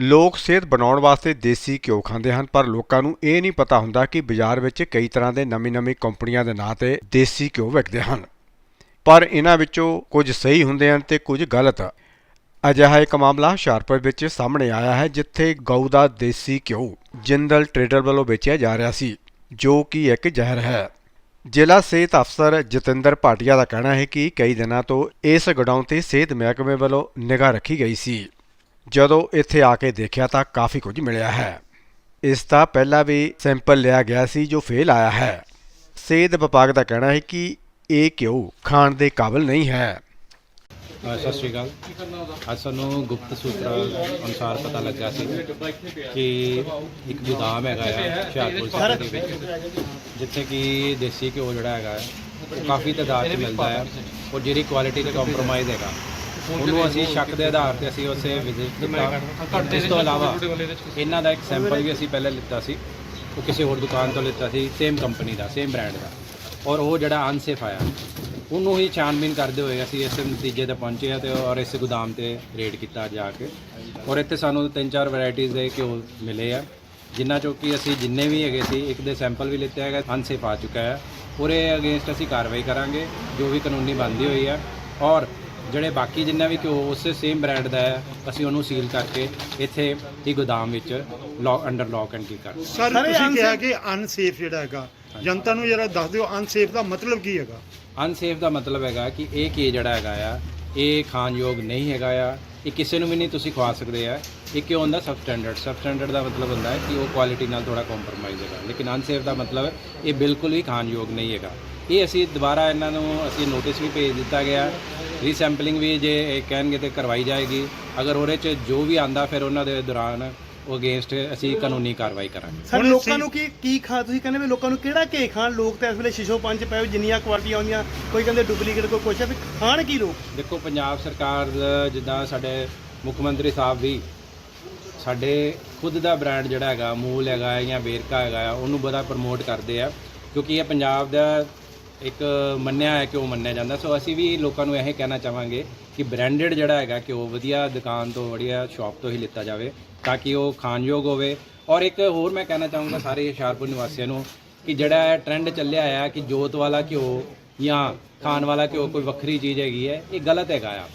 ਲੋਕ ਸਿਹਤ ਬਣਾਉਣ ਵਾਸਤੇ ਦੇਸੀ ਘਿਓ ਖਾਂਦੇ ਹਨ, ਪਰ ਲੋਕਾਂ ਨੂੰ ਇਹ ਨਹੀਂ ਪਤਾ ਹੁੰਦਾ ਕਿ ਬਾਜ਼ਾਰ ਵਿੱਚ ਕਈ ਤਰ੍ਹਾਂ ਦੇ ਨਵੀਂ-ਨਵੀਂ ਕੰਪਨੀਆਂ ਦੇ ਨਾਂ ਤੇ ਦੇਸੀ ਘਿਓ ਵਿਕਦੇ ਹਨ। ਪਰ ਇਹਨਾਂ ਵਿੱਚੋਂ ਕੁਝ ਸਹੀ ਹੁੰਦੇ ਹਨ ਤੇ ਕੁਝ ਗਲਤ। ਅਜਿਹਾ ਇੱਕ ਮਾਮਲਾ ਹੁਸ਼ਿਆਰਪੁਰ ਵਿੱਚ ਸਾਹਮਣੇ ਆਇਆ ਹੈ, ਜਿੱਥੇ ਗਊ ਦਾ ਦੇਸੀ ਘਿਓ ਜਿੰਦਲ ਟ੍ਰੇਡਰ ਵੱਲੋਂ ਵੇਚਿਆ ਜਾ ਰਿਹਾ ਸੀ, ਜੋ ਕਿ ਇੱਕ ਜ਼ਹਿਰ ਹੈ। ਜ਼ਿਲ੍ਹਾ ਸਿਹਤ ਅਫਸਰ ਜਤਿੰਦਰ ਭਾਟੀਆ ਦਾ ਕਹਿਣਾ ਹੈ ਕਿ ਕਈ ਦਿਨਾਂ ਤੋਂ ਇਸ ਗੋਡਾਊਨ ਤੇ ਸਿਹਤ ਮਹਿਕਮੇ ਵੱਲੋਂ ਨਿਗਾਹ ਰੱਖੀ ਗਈ ਸੀ। ਜਦੋਂ ਇੱਥੇ ਆ ਕੇ ਦੇਖਿਆ ਤਾਂ ਕਾਫੀ ਕੁਝ ਮਿਲਿਆ ਹੈ। ਇਸ ਦਾ ਪਹਿਲਾਂ ਵੀ ਸੈਂਪਲ ਲਿਆ ਗਿਆ ਸੀ ਜੋ ਫੇਲ ਆਇਆ ਹੈ। ਸਿਹਤ ਵਿਭਾਗ ਦਾ ਕਹਿਣਾ ਹੈ ਕਿ ਇਹ ਘਿਓ ਖਾਣ ਦੇ ਕਾਬਿਲ ਨਹੀਂ ਹੈ। ਸਤਿ ਸ਼੍ਰੀ ਅਕਾਲ। ਅੱਜ ਸਾਨੂੰ ਗੁਪਤ ਸੂਤਰਾਂ ਅਨੁਸਾਰ ਪਤਾ ਲੱਗਾ ਸੀ ਕਿ ਇੱਕ ਗੋਦਾਮ ਹੈਗਾ ਆ ਹੁਸ਼ਿਆਰਪੁਰ ਸ਼ਹਿਰ ਦੇ ਵਿੱਚ, ਜਿੱਥੇ ਕਿ ਦੇਸੀ ਘਿਓ ਜਿਹੜਾ ਹੈਗਾ ਕਾਫੀ ਤਾਦਾਦ 'ਚ ਮਿਲਦਾ ਹੈ ਔਰ ਜਿਹੜੀ ਕੁਆਲਿਟੀ ਤੇ ਕੰਪਰੋਮਾਈਜ਼ ਹੈਗਾ ਉਹਨੂੰ ਅਸੀਂ ਸ਼ੱਕ ਦੇ ਆਧਾਰ ਤੇ ਅਸੀਂ ਉਸੇ ਵਿਜ਼ਿਟ ਕੀਤਾ। ਇਸ ਤੋਂ ਇਲਾਵਾ ਇਹਨਾਂ ਦਾ ਇੱਕ ਸੈਂਪਲ ਵੀ ਅਸੀਂ ਪਹਿਲੇ ਲਿੱਤਾ ਸੀ। ਉਹ ਕਿਸੇ ਹੋਰ ਦੁਕਾਨ ਤੋਂ ਲਿੱਤਾ ਸੀ ਸੇਮ ਕੰਪਨੀ ਦਾ ਸੇਮ ਬ੍ਰਾਂਡ ਦਾ। ਔਰ ਉਹ ਜਿਹੜਾ ਅਨਸੇਫ ਆਇਆ ਉਹਨੂੰ ਹੀ ਛਾਣਬੀਨ ਕਰਦੇ ਹੋਏ ਅਸੀਂ ਇਸ ਨਤੀਜੇ ਤੇ ਪਹੁੰਚੇ ਆ ਤੇ ਔਰ ਇਸ ਗੋਦਾਮ ਤੇ ਰੇਡ ਕੀਤਾ ਜਾ ਕੇ। ਔਰ ਇੱਥੇ ਸਾਨੂੰ ਤਿੰਨ ਚਾਰ ਵੈਰਾਈਟੀਆਂ ਦੇ ਘਿਓ ਮਿਲੇ ਆ ਜਿਨ੍ਹਾਂ ਚੋਂ ਕਿ ਅਸੀਂ ਜਿੰਨੇ ਵੀ ਹੈਗੇ ਸੀ ਇੱਕ ਦੇ ਸੈਂਪਲ ਵੀ ਲਿੱਤੇ ਹੈਗਾ ਅਨਸੇਫ ਆ ਚੁੱਕਾ ਹੈ। ਉਹਦੇ ਅਗੇਂਸਟ ਅਸੀਂ ਕਾਰਵਾਈ ਕਰਾਂਗੇ ਜੋ ਵੀ ਕਾਨੂੰਨੀ ਬਣਦੀ ਹੋਈ ਹੈ। ਔਰ ਜਿਹੜੇ ਬਾਕੀ ਜਿੰਨਾ ਵੀ ਘਿਓ ਉਸੇ ਸੇਮ ਬ੍ਰਾਂਡ ਦਾ ਹੈ ਅਸੀਂ ਉਹਨੂੰ ਸੀਲ ਕਰਕੇ ਇੱਥੇ ਹੀ ਗੋਦਾਮ ਵਿੱਚ ਲੌਕ ਅੰਡਰ ਲੌਕ ਐਂਡ ਕੀ ਕਰ ਸਰ ਤੁਸੀਂ ਕਿਹਾ ਕਿ ਅਨਸੇਫ ਜਿਹੜਾ ਹੈਗਾ ਜਨਤਾ ਨੂੰ ਜਰਾ ਦੱਸ ਦਿਓ ਅਨਸੇਫ ਦਾ ਮਤਲਬ ਕੀ ਹੈਗਾ? ਅਨਸੇਫ ਦਾ ਮਤਲਬ ਹੈਗਾ ਕਿ ਇਹ ਕੀ ਜਿਹੜਾ ਹੈਗਾ ਆ ਇਹ ਖਾਣਯੋਗ ਨਹੀਂ ਹੈਗਾ ਆ ਇਹ ਕਿਸੇ ਨੂੰ ਵੀ ਨਹੀਂ ਤੁਸੀਂ ਖਵਾ ਸਕਦੇ ਆ। ਇਹ ਕਿਉਂ ਹੁੰਦਾ ਸਬ ਸਟੈਂਡਰਡ ਸਬ ਸਟੈਂਡਰਡ ਦਾ ਮਤਲਬ ਹੁੰਦਾ ਹੈ ਕਿ ਉਹ ਕੁਆਲਿਟੀ ਨਾਲ ਥੋੜਾ ਕੰਪਰੋਮਾਈਜ਼ ਹੈਗਾ। ਲੇਕਿਨ ਅਨਸੇਫ ਦਾ ਮਤਲਬ ਇਹ ਬਿਲਕੁਲ ਵੀ ਖਾਣਯੋਗ ਨਹੀਂ ਹੈਗਾ। ਇਹ ਅਸੀਂ ਦੁਬਾਰਾ ਇਹਨਾਂ ਨੂੰ ਅਸੀਂ ਨੋਟਿਸ ਵੀ ਭੇਜ ਦਿੱਤਾ ਗਿਆ। ਰੀਸੈਂਪਲਿੰਗ ਵੀ ਜੇ ਇਹ ਕਹਿਣਗੇ ਤੇ ਕਰਵਾਈ ਜਾਏਗੀ। ਅਗਰ ਉਹਦੇ ਚ ਜੋ ਵੀ ਆਂਦਾ ਫਿਰ ਉਹਨਾਂ ਦੇ ਦੌਰਾਨ ਉਹ ਅਗੇਂਸਟ ਅਸੀਂ ਕਾਨੂੰਨੀ ਕਾਰਵਾਈ ਕਰਾਂਗੇ। ਸਰ ਹੁਣ ਲੋਕਾਂ ਨੂੰ ਕੀ ਕੀ ਖਾ ਤੁਸੀਂ ਕਹਿੰਦੇ ਵੀ ਲੋਕਾਂ ਨੂੰ ਕਿਹੜਾ ਘੇ ਖਾਣ? ਲੋਕ ਤਾਂ ਇਸ ਵੇਲੇ ਸ਼ਿਸ਼ੋ ਪੰਜ ਪਏ ਜਿੰਨੀਆਂ ਕੁਆਲਿਟੀਆਂ ਆਉਂਦੀਆਂ ਕੋਈ ਕਹਿੰਦੇ ਡੁਪਲੀਕੇਟ ਕੋਈ ਕੁਛ ਹੈ ਵੀ ਖਾਣ ਕੀ ਲੋਕ? ਦੇਖੋ ਪੰਜਾਬ ਸਰਕਾਰ ਜਿੱਦਾਂ ਸਾਡੇ ਮੁੱਖ ਮੰਤਰੀ ਸਾਹਿਬ ਵੀ ਸਾਡੇ ਖੁਦ ਦਾ ਬ੍ਰਾਂਡ ਜਿਹੜਾ ਹੈਗਾ ਮੂਲ ਹੈਗਾ ਜਾਂ ਵੇਰਕਾ ਹੈਗਾ ਉਹਨੂੰ ਬੜਾ ਪ੍ਰਮੋਟ ਕਰਦੇ ਆ। ਕਿਉਂਕਿ ਇਹ ਪੰਜਾਬ ਦਾ ਇੱਕ ਮੰਨਿਆ ਹੈ ਕਿ ਉਹ ਮੰਨਿਆ ਜਾਂਦਾ। ਸੋ ਅਸੀਂ ਵੀ ਲੋਕਾਂ ਨੂੰ ਇਹ ਕਹਿਣਾ ਚਾਹਾਂਗੇ ਕਿ ਬ੍ਰਾਂਡਡ ਜਿਹੜਾ ਹੈਗਾ ਕਿ ਉਹ ਵਧੀਆ ਦੁਕਾਨ ਤੋਂ, ਵਧੀਆ ਸ਼ਾਪ ਤੋਂ ਹੀ ਲਿੱਤਾ ਜਾਵੇ ਤਾਂ ਕਿ ਉਹ ਖਾਣਯੋਗ ਹੋਵੇ। ਔਰ ਇੱਕ ਹੋਰ ਮੈਂ ਕਹਿਣਾ ਚਾਹੂੰਗਾ ਸਾਰੇ ਹੁਸ਼ਿਆਰਪੁਰ ਨਿਵਾਸੀਆਂ ਨੂੰ ਕਿ ਜਿਹੜਾ ਟ੍ਰੈਂਡ ਚੱਲਿਆ ਆ ਕਿ ਜੋਤ ਵਾਲਾ ਘਿਓ ਜਾਂ ਖਾਣ ਵਾਲਾ ਘਿਓ ਕੋਈ ਵੱਖਰੀ ਚੀਜ਼ ਹੈਗੀ ਹੈ, ਇਹ ਗਲਤ ਹੈਗਾ ਆ।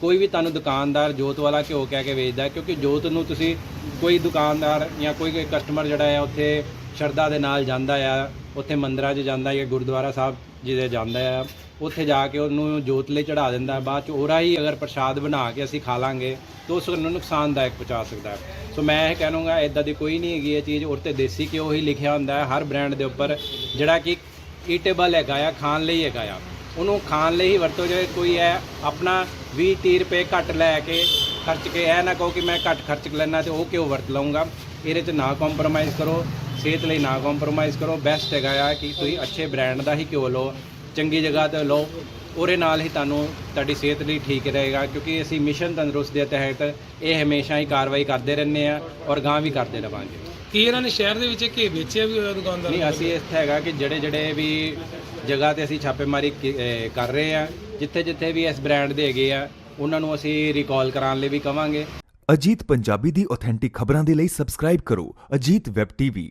ਕੋਈ ਵੀ ਤੁਹਾਨੂੰ ਦੁਕਾਨਦਾਰ ਜੋਤ ਵਾਲਾ ਘਿਓ ਕਹਿ ਕੇ ਵੇਚਦਾ ਕਿਉਂਕਿ ਜੋਤ ਨੂੰ ਤੁਸੀਂ ਕੋਈ ਦੁਕਾਨਦਾਰ ਜਾਂ ਕੋਈ ਕਸਟਮਰ ਜਿਹੜਾ ਹੈ ਉੱਥੇ ਸ਼ਰਧਾ ਦੇ ਨਾਲ ਜਾਂਦਾ ਆ, ਉੱਥੇ ਮੰਦਰਾਂ 'ਚ ਜਾਂਦਾ ਜਾਂ ਗੁਰਦੁਆਰਾ ਸਾਹਿਬ ਜਿਹਦੇ ਜਾਂਦਾ ਆ ਉੱਥੇ ਜਾ ਕੇ ਉਹਨੂੰ ਜੋਤ ਲਈ ਚੜਾ ਦਿੰਦਾ ਹੈ। ਬਾਅਦ ਚ ਉਹਰਾ ਹੀ ਅਗਰ ਪ੍ਰਸ਼ਾਦ ਬਣਾ ਕੇ ਅਸੀਂ ਖਾ ਲਾਂਗੇ, ਤਾਂ ਉਸ ਨੂੰ ਨੁਕਸਾਨਦਾਇਕ ਪਹੁੰਚਾ ਸਕਦਾ ਹੈ। ਸੋ ਮੈਂ ਇਹ ਕਹਿਣੂੰਗਾ ਇਦਾਂ ਦੀ ਕੋਈ ਨਹੀਂ ਹੈਗੀ ਇਹ ਚੀਜ਼। ਉਹ ਤੇ ਦੇਸੀ ਘਿਓ ਹੀ ਲਿਖਿਆ ਹੁੰਦਾ ਹੈ, ਹਰ ਬ੍ਰਾਂਡ ਦੇ ਉੱਪਰ, ਜਿਹੜਾ ਕਿ ਈਟੇਬਲ ਹੈਗਾ ਆ ਖਾਣ ਲਈ ਹੈਗਾ ਆ। ਉਹਨੂੰ ਖਾਣ ਲਈ ਹੀ ਵਰਤੋ ਜੇ ਕੋਈ ਹੈ, ਆਪਣਾ 20 30 ਰੁਪਏ ਘੱਟ ਲੈ ਕੇ ਖਰਚ ਕੇ, ਇਹ ਨਾ ਕਹੋ ਕਿ ਮੈਂ ਘੱਟ ਖਰਚ ਲੈਣਾ ਤੇ ਉਹ ਕਿਉਂ ਵਰਤ ਲਵਾਂਗਾ ਇਹਦੇ 'ਚ ਨਾ ਕੰਪਰੋਮਾਈਜ਼ ਕਰੋ। ਸਿਹਤ ਲਈ ਨਾ ਕੰਪਰੋਮਾਈਜ਼ ਕਰੋ। ਬੈਸਟ ਹੈਗਾ ਆ ਕਿ ਤੁਸੀਂ ਅੱਛੇ ਬ੍ਰਾਂਡ ਦਾ ਹੀ ਘਿਓ ਲਓ ਚੰਗੀ ਜਗ੍ਹਾ ਤੇ ਲਓ। ਉਹਦੇ ਨਾਲ ਹੀ ਤੁਹਾਨੂੰ ਤੁਹਾਡੀ ਸਿਹਤ ਲਈ ਠੀਕ ਰਹੇਗਾ ਕਿਉਂਕਿ ਅਸੀਂ ਮਿਸ਼ਨ ਤੰਦਰੁਸਤ ਦੇ ਤਹਿਤ ਇਹ ਹਮੇਸ਼ਾ ਹੀ ਕਾਰਵਾਈ ਕਰਦੇ ਰਹਿੰਦੇ ਆ ਔਰ ਗਾਂ ਵੀ ਕਰਦੇ ਰਵਾਂਗੇ। ਕੀ ਇਹਨਾਂ ਨੇ ਸ਼ਹਿਰ ਦੇ ਵਿੱਚ ਘੇ ਵੇਚਿਆ ਵੀ ਹੋਇਆ ਦੁਕਾਨਦਾਰ ਨਹੀਂ ਅਸੀਂ ਇੱਥੇ ਹੈਗਾ ਕਿ ਜਿਹੜੇ ਜਿਹੜੇ ਵੀ ਜਗ੍ਹਾ ਤੇ ਅਸੀਂ ਛਾਪੇਮਾਰੀ ਕਰ ਰਹੇ ਆ ਜਿੱਥੇ ਜਿੱਥੇ ਵੀ ਇਸ ਬ੍ਰਾਂਡ ਦੇ ਹੈਗੇ ਆ ਉਹਨਾਂ ਨੂੰ ਅਸੀਂ ਰਿਕਾਲ ਕਰਾਉਣ ਲਈ ਵੀ ਕਵਾਂਗੇ। ਅਜੀਤ ਪੰਜਾਬੀ ਦੀ ਆਥੈਂਟਿਕ ਖਬਰਾਂ ਦੇ ਲਈ ਸਬਸਕ੍ਰਾਈਬ ਕਰੋ ਅਜੀਤ ਵੈਬ ਟੀਵੀ